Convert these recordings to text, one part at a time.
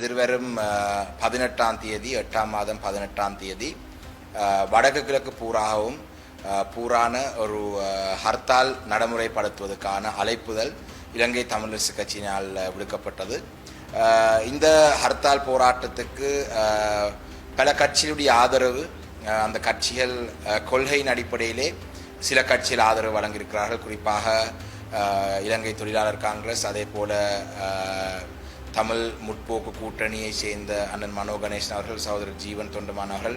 எதிர்வரும் பதினெட்டாம் தேதி எட்டாம் மாதம் பதினெட்டாம் தேதி வடக்கு கிழக்கு பூராகவும் பூரான ஒரு ஹர்த்தால் நடைமுறைப்படுத்துவதற்கான அழைப்புதல் இலங்கை தமிழரசு கட்சியினால் விடுக்கப்பட்டது. இந்த ஹர்த்தால் போராட்டத்துக்கு பல கட்சியுடைய ஆதரவு அந்த கட்சிகள் கொள்கையின் அடிப்படையிலே சில கட்சிகள் ஆதரவு வழங்கியிருக்கிறார்கள். குறிப்பாக இலங்கை தொழிலாளர் காங்கிரஸ் அதே போல தமிழ் முற்போக்கு கூட்டணியை சேர்ந்த அண்ணன் மனோ கணேசன் அவர்கள் சகோதரர் ஜீவன் தொண்டமான் அவர்கள்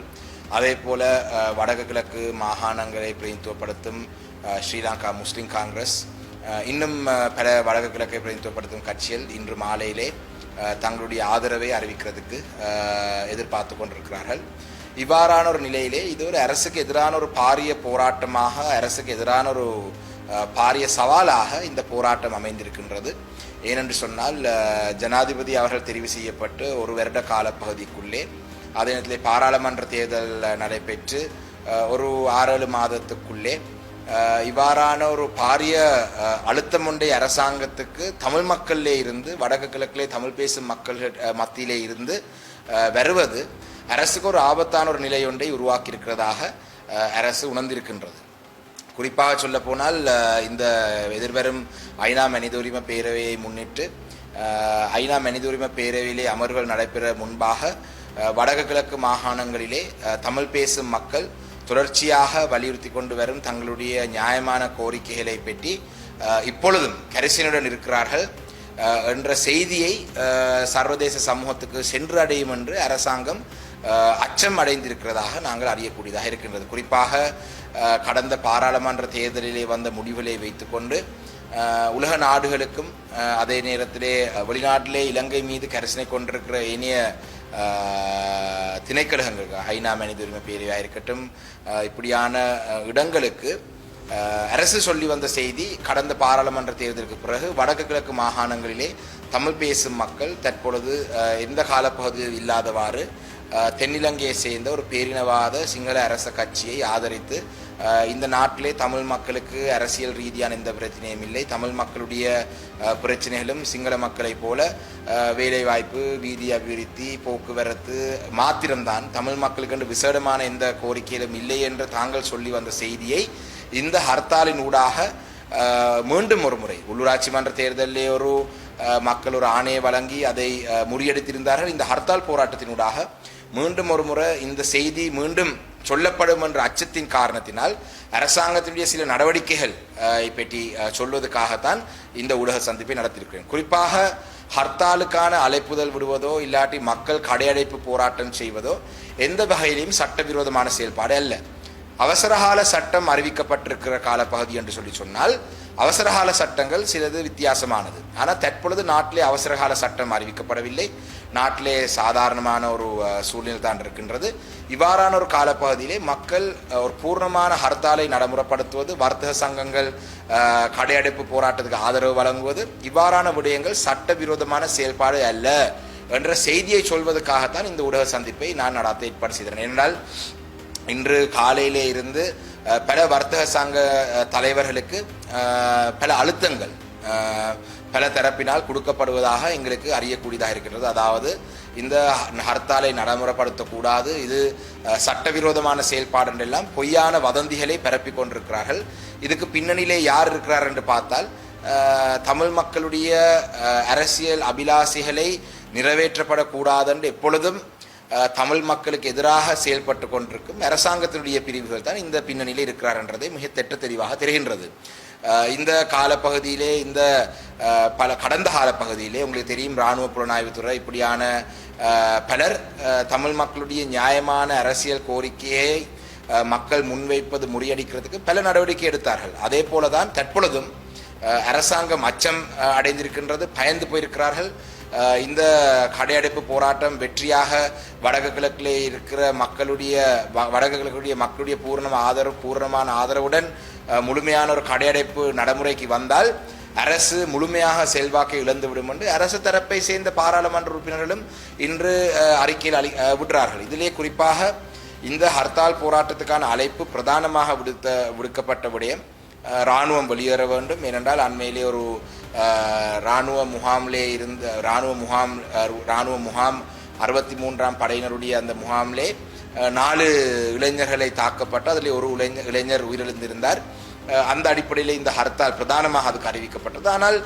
அதே போல வடக்கு கிழக்கு மாகாணங்களை பிரதிநிதித்துவப்படுத்தும் ஸ்ரீலங்கா முஸ்லிம் காங்கிரஸ் இன்னும் பல வடக்கு கிழக்கை பிரதிநிதித்துவப்படுத்தும் கட்சிகள் இன்று மாலையிலே தங்களுடைய ஆதரவை அறிவிக்கிறதுக்கு எதிர்பார்த்து கொண்டிருக்கிறார்கள். இவ்வாறான ஒரு நிலையிலே இது ஒரு அரசுக்கு எதிரான ஒரு பாரிய போராட்டமாக அரசுக்கு எதிரான ஒரு பாரிய சவாலாக இந்த போராட்டம் அமைந்திருக்கின்றது. ஏனென்று சொன்னால் ஜனாதிபதி அவர்கள் தெரிவு செய்யப்பட்டு ஒரு வருட கால பகுதிக்குள்ளே அதே நேரத்தில் பாராளுமன்ற தேர்தல் நடைபெற்று ஒரு ஆறேழு மாதத்துக்குள்ளே இவ்வாறான ஒரு பாரிய அழுத்தம் ஒன்றை அரசாங்கத்துக்கு தமிழ் மக்களிலே இருந்து வடக்கு கிழக்கிலே தமிழ் பேசும் மக்கள் மத்தியிலே இருந்து வருவது அரசுக்கு ஒரு ஆபத்தான ஒரு நிலை ஒன்றை உருவாக்கியிருக்கிறதாக அரசு உணர்ந்திருக்கின்றது. குறிப்பாக சொல்ல போனால் இந்த எதிர்வரும் ஐநா மனித உரிமை பேரவையை முன்னிட்டு ஐநா மனித உரிமை பேரவையிலே அமர்வுகள் நடைபெற முன்பாக வடக வடக்கு கிழக்கு மாகாணங்களிலே தமிழ் பேசும் மக்கள் தொடர்ச்சியாக வலியுறுத்தி கொண்டு வரும் தங்களுடைய நியாயமான கோரிக்கைகளை பற்றி இப்பொழுதும் கரிசனுடன் இருக்கிறார்கள். என்ற செய்தியை சர்வதேச சமூகத்துக்கு சென்று அடையும் என்று அரசாங்கம் அச்சம் அடைந்திருக்கிறதாக நாங்கள் அறியக்கூடியதாக இருக்கின்றது. குறிப்பாக கடந்த பாராளுமன்ற தேர்தலிலே வந்த முடிவுகளை வைத்துக்கொண்டு உலக நாடுகளுக்கும் அதே நேரத்திலே வெளிநாட்டிலே இலங்கை மீது கரிசனை கொண்டிருக்கிற இனிய திணைக்கழகங்கள் ஐநா மனித உரிமை பேரவையாக இருக்கட்டும் இப்படியான இடங்களுக்கு அரசு சொல்லி வந்த செய்தி கடந்த பாராளுமன்ற தேர்தலுக்கு பிறகு வடக்கு கிழக்கு மாகாணங்களிலே தமிழ் பேசும் மக்கள் தற்பொழுது எந்த காலப்பகுதியில் இல்லாதவாறு தென்னிலங்கையை சேர்ந்த ஒரு பேரினவாத சிங்கள அரச கட்சியை ஆதரித்து இந்த நாட்டிலே தமிழ் மக்களுக்கு அரசியல் ரீதியான எந்த பிரச்சனையும் இல்லை. தமிழ் மக்களுடைய பிரச்சனைகளும் சிங்கள மக்களைப் போல வேலைவாய்ப்பு வீதி அபிவிருத்தி போக்குவரத்து மாத்திரம்தான் தமிழ் மக்களுக்கு என்று விசேடமான எந்த கோரிக்கையிலும் இல்லை என்று தாங்கள் சொல்லி வந்த செய்தியை இந்த ஹர்த்தாலின் ஊடாக மீண்டும் ஒரு முறை உள்ளூராட்சி மன்ற தேர்தலிலே ஒரு மக்கள் ஒரு ஆணையை வழங்கி அதை முறியடித்திருந்தார்கள். இந்த ஹர்த்தால் போராட்டத்தினூடாக மீண்டும் ஒரு முறை இந்த செய்தி மீண்டும் சொல்லப்படும் என்ற அச்சத்தின் காரணத்தினால் அரசாங்கத்தினுடைய சில நடவடிக்கைகள் பற்றி சொல்வதற்காகத்தான் இந்த ஊடக சந்திப்பை நடத்தியிருக்கிறேன். குறிப்பாக ஹர்த்தாலுக்கான அழைப்புதல் விடுவதோ இல்லாட்டி மக்கள் கடையடைப்பு போராட்டம் செய்வதோ எந்த வகையிலும் சட்டவிரோதமான செயல்பாடு அல்ல. அவசரகால சட்டம் அறிவிக்கப்பட்டிருக்கிற காலப்பகுதி என்று சொல்லி சொன்னால் அவசரகால சட்டங்கள் சிலது வித்தியாசமானது. ஆனால் தற்பொழுது நாட்டிலே அவசரகால சட்டம் அறிவிக்கப்படவில்லை. நாட்டிலே சாதாரணமான ஒரு சூழ்நிலை தான் இருக்கின்றது. இவ்வாறான ஒரு காலப்பகுதியிலே மக்கள் ஒரு பூர்ணமான ஹர்த்தாலை நடைமுறைப்படுத்துவது வர்த்தக சங்கங்கள் கடையடைப்பு போராட்டத்துக்கு ஆதரவு வழங்குவது இவ்வாறான விடயங்கள் சட்டவிரோதமான செயல்பாடு அல்ல என்ற செய்தியை சொல்வதற்காகத்தான் இந்த ஊடக சந்திப்பை நான் நடத்த ஏற்பாடு செய்தேன். என்றால் இன்று காலையிலே இருந்து பல வர்த்தக சங்க தலைவர்களுக்கு பல அழுத்தங்கள் பல தரப்பினால் கொடுக்கப்படுவதாக எங்களுக்கு அறியக்கூடியதாக இருக்கின்றது. அதாவது இந்த ஹர்த்தாலை நடைமுறைப்படுத்தக்கூடாது. இது சட்டவிரோதமான செயல்பாடு என்றெல்லாம் பொய்யான வதந்திகளை பரப்பிக் கொண்டிருக்கிறார்கள். இதுக்கு பின்னணியிலே யார் இருக்கிறார் என்று பார்த்தால் தமிழ் மக்களுடைய அரசியல் அபிலாஷைகளை நிறைவேற்றப்படக்கூடாது என்று எப்பொழுதும் தமிழ் மக்களுக்கு எதிராக செயல்பட்டு கொண்டிருக்கும் அரசாங்கத்தினுடைய பிரிவுகள் தான் இந்த பின்னணியில் இருக்கிறார் என்றதை மிக தெட்ட தெளிவாக தெரிகின்றது. இந்த காலப்பகுதியிலே இந்த பல கடந்த காலப்பகுதியிலே உங்களுக்கு தெரியும் இராணுவ புலனாய்வுத்துறை இப்படியான பலர் தமிழ் மக்களுடைய நியாயமான அரசியல் கோரிக்கையை மக்கள் முன்வைப்பது முறியடிக்கிறதுக்கு பல நடவடிக்கை எடுத்தார்கள். அதே போல தான் தற்பொழுதும் அரசாங்கம் அச்சம் அடைந்திருக்கின்றது பயந்து போயிருக்கிறார்கள். இந்த கடையடைப்பு போராட்டம் வெற்றியாக வடக்கு கிழக்கிலே இருக்கிற மக்களுடைய வ- வடக்கு கிழக்குடைய மக்களுடைய பூர்ண ஆதரவு பூர்ணமான ஆதரவுடன் முழுமையான ஒரு கடையடைப்பு நடைமுறைக்கு வந்தால் அரசு முழுமையாக செல்வாக்கை இழந்துவிடும் என்று அரசு தரப்பை சேர்ந்த பாராளுமன்ற உறுப்பினர்களும் இன்று அறிக்கையில் அளி விடுறார்கள். இதிலே குறிப்பாக இந்த ஹர்த்தால் போராட்டத்துக்கான அழைப்பு பிரதானமாக விடுத்த விடுக்கப்பட்ட விடயம் இராணுவம் வெளியேற வேண்டும். ஏனென்றால் அண்மையிலே ஒரு இராணுவ முகாமிலே இருந்த இராணுவ முகாம் இராணுவ முகாம் அறுபத்தி மூன்றாம் படையினருடைய அந்த முகாமிலே நாலு இளைஞர்களை தாக்கப்பட்டு அதில் ஒரு இளைஞர் இளைஞர் உயிரிழந்திருந்தார். அந்த அடிப்படையில் இந்த ஹர்த்தால் பிரதானமாக அதுக்கு அறிவிக்கப்பட்டது. ஆனால்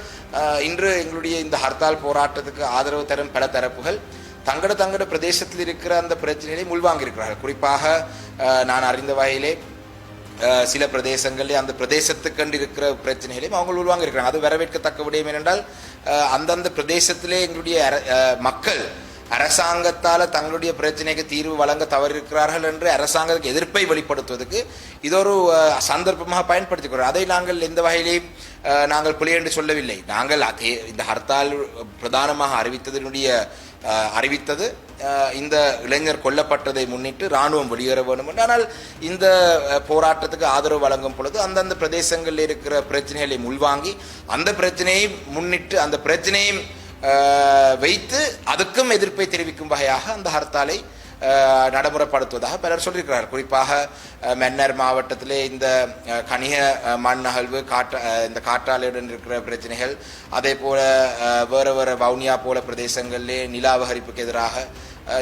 இன்று எங்களுடைய இந்த ஹர்த்தால் போராட்டத்துக்கு ஆதரவு தரும் பல தரப்புகள் தங்கட தங்கட பிரதேசத்தில் இருக்கிற அந்த பிரச்சனையை உள்வாங்கியிருக்கிறார்கள் குறிப்பாக நான் அறிந்த வகையிலே சில பிரதேசங்களில் அந்த பிரதேசத்துக்கண்டு இருக்கிற பிரச்சனைகளையும் அவங்க உள்வாங்க இருக்கிறாங்க அது வரவேற்கத்தக்க விடயம் ஏனென்றால் அந்தந்த பிரதேசத்திலே எங்களுடைய அர- மக்கள் அரசாங்கத்தால் தங்களுடைய பிரச்சனைக்கு தீர்வு வழங்க தவறிருக்கிறார்கள் என்று அரசாங்கத்துக்கு எதிர்ப்பை வெளிப்படுத்துவதற்கு இது ஒரு சந்தர்ப்பமாக பயன்படுத்திக்கிறோம் அதை நாங்கள் எந்த வகையிலையும் நாங்கள் பிழை என்று சொல்லவில்லை. நாங்கள் இந்த ஹர்த்தால் பிரதானமாக அறிவித்ததனுடைய அறிவித்தது. இந்த இளைஞர் கொல்லப்பட்டதை முன்னிட்டு இராணுவம் வெளியேற வேண்டும் என்று ஆனால் இந்த போராட்டத்துக்கு ஆதரவு வழங்கும் பொழுது அந்தந்த பிரதேசங்களில் இருக்கிற பிரச்சனைகளை உள்வாங்கி அந்த பிரச்சனையை முன்னிட்டு அந்த பிரச்சனையை வைத்து அதுக்கும் எதிர்ப்பை தெரிவிக்கும் வகையாக அந்த ஹர்த்தாலை நடைமுறைப்படுத்துவதாக பலர் சொல்லியிருக்கிறார். குறிப்பாக மென்னர் மன்னர் மாவட்டத்திலே இந்த அஹ், கனிய மண் அகழ்வு காற்ற இந்த காற்றாலையுடன் இருக்கிற பிரச்சனைகள் அதே போல வேறு வேறு வவுனியா போல பிரதேசங்களிலே நிலாவகரிப்புக்கு எதிராக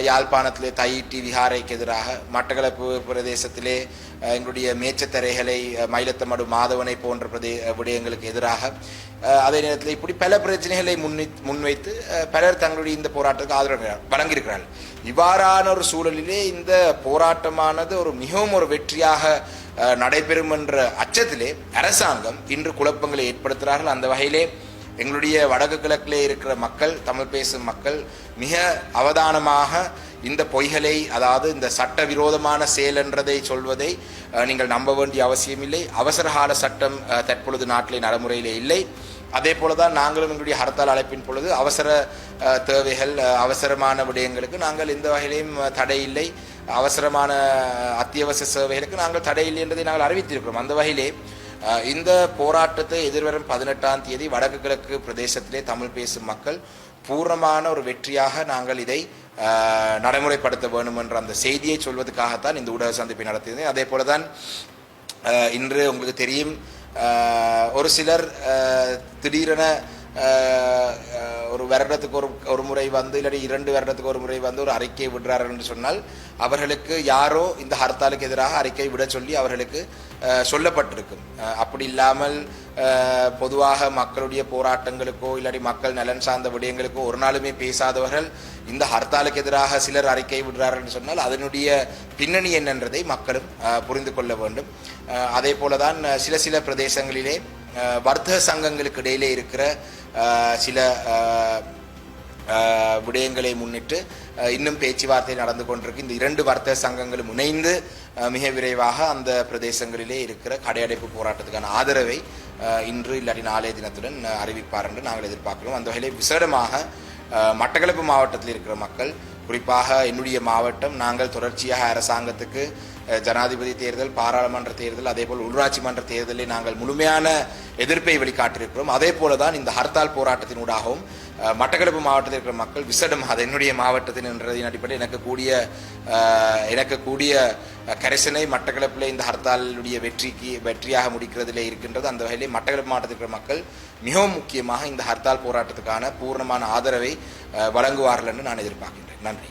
யாழ்ப்பாணத்திலே தையிட்டி விஹாரைக்கு எதிராக மட்டக்களப்பு பிரதேசத்திலே எங்களுடைய மேச்சத்தரைகளை மயிலத்தமடு மாதவனை போன்ற பிரதே விடயங்களுக்கு எதிராக அதே நேரத்தில் இப்படி பல பிரச்சனைகளை முன்னி முன்வைத்து பலர் தங்களுடைய இந்த போராட்டத்துக்கு ஆதரவு வழங்கியிருக்கிறார்கள். இவ்வாறான ஒரு சூழலிலே இந்த போராட்டமானது ஒரு மிகவும் ஒரு வெற்றியாக நடைபெறும் என்ற அச்சத்திலே அரசாங்கம் இன்று குழப்பங்களை ஏற்படுத்துகிறார்கள். அந்த வகையிலே எங்களுடைய வடக்கு கிழக்கிலே இருக்கிற மக்கள் தமிழ் பேசும் மக்கள் மிக அவதானமாக இந்த பொய்களை அதாவது இந்த சட்டவிரோதமான செயல் என்றதை சொல்வதை நீங்கள் நம்ப வேண்டிய அவசியமில்லை. அவசரகால சட்டம் தற்பொழுது நாட்டிலே நடைமுறையிலே இல்லை. அதே போல தான் நாங்களும் எங்களுடைய ஹர்த்தால் அழைப்பின் பொழுது அவசர தேவைகள் அவசரமான விடயங்களுக்கு நாங்கள் எந்த வகையிலையும் தடை இல்லை. அவசரமான அத்தியாவசிய சேவைகளுக்கு நாங்கள் தடை இல்லை நாங்கள் அறிவித்திருக்கிறோம். அந்த வகையிலே இந்த போராட்டத்தை எதிர்வரும் பதினெட்டாம் தேதி வடக்கு கிழக்கு பிரதேசத்திலே தமிழ் பேசும் மக்கள் பூர்ணமான ஒரு வெற்றியாக நாங்கள் இதை நடைமுறைப்படுத்த வேண்டும் என்ற அந்த செய்தியை சொல்வதற்காகத்தான் இந்த ஊடக சந்திப்பை நடத்தியது அதே போல தான் இன்று உங்களுக்கு தெரியும் ஒரு சிலர் திடீரென ஒரு வருடத்துக்கு ஒரு ஒரு முறை வந்து இல்லாட்டி இரண்டு வருடத்துக்கு ஒரு முறை வந்து ஒரு அறிக்கை விடுறார்கள் என்று சொன்னால் அவர்களுக்கு யாரோ இந்த ஹர்த்தாலுக்கு எதிராக அறிக்கை விட சொல்லி அவர்களுக்கு சொல்லப்பட்டிருக்கும். அப்படி இல்லாமல் பொதுவாக மக்களுடைய போராட்டங்களுக்கோ இல்லாட்டி மக்கள் நலன் சார்ந்த விடயங்களுக்கோ ஒரு நாளுமே பேசாதவர்கள் இந்த ஹர்த்தாலுக்கு எதிராக சிலர் அறிக்கை விடுறார்கள் என்று சொன்னால் அதனுடைய பின்னணி என்னன்றதை மக்களும் புரிந்து கொள்ள வேண்டும். அதே போலதான் சில சில பிரதேசங்களிலே வர்த்தக சங்கங்களுக்கு இடையிலே இருக்கிற சில விடயங்களை முன்னிட்டு இன்னும் பேச்சுவார்த்தை நடந்து கொண்டிருக்கு. இந்த இரண்டு வர்த்தக சங்கங்களும் இணைந்து மிக விரைவாக அந்த பிரதேசங்களிலே இருக்கிற கடையடைப்பு போராட்டத்துக்கான ஆதரவை இன்று இல்லாட்டி நாளைய தினத்துடன் அறிவிப்பார் என்று நாங்கள் எதிர்பார்க்கிறோம். அந்த வகையில் விசேடமாக மட்டக்களப்பு மாவட்டத்தில் இருக்கிற மக்கள் குறிப்பாக என்னுடைய மாவட்டம் நாங்கள் தொடர்ச்சியாக அரசாங்கத்துக்கு ஜனாதிபதி தேர்தல் பாராளுமன்ற தேர்தல் அதேபோல் உள்ளாட்சி மன்ற தேர்தலில் நாங்கள் முழுமையான எதிர்ப்பை வெளிக்காட்டியிருக்கிறோம். அதே போல தான் இந்த ஹர்த்தால் போராட்டத்தினூடாகவும் மட்டக்களப்பு மாவட்டத்தில் இருக்கிற மக்கள் விசடம் அது என்னுடைய மாவட்டத்தின் என்றதின் அடிப்படையில் எனக்கு கூடிய எனக்கு கூடிய கரிசனை மட்டக்களப்பில் இந்த ஹர்த்தாலுடைய வெற்றிக்கு வெற்றியாக முடிக்கிறதில் இருக்கின்றது. அந்த வகையிலே மட்டக்களப்பு மாவட்டத்தில் இருக்கிற மக்கள் மிகவும் முக்கியமாக இந்த ஹர்த்தால் போராட்டத்துக்கான பூர்ணமான ஆதரவை வழங்குவார்கள் என்று நான் எதிர்பார்க்கின்றேன். நன்றி.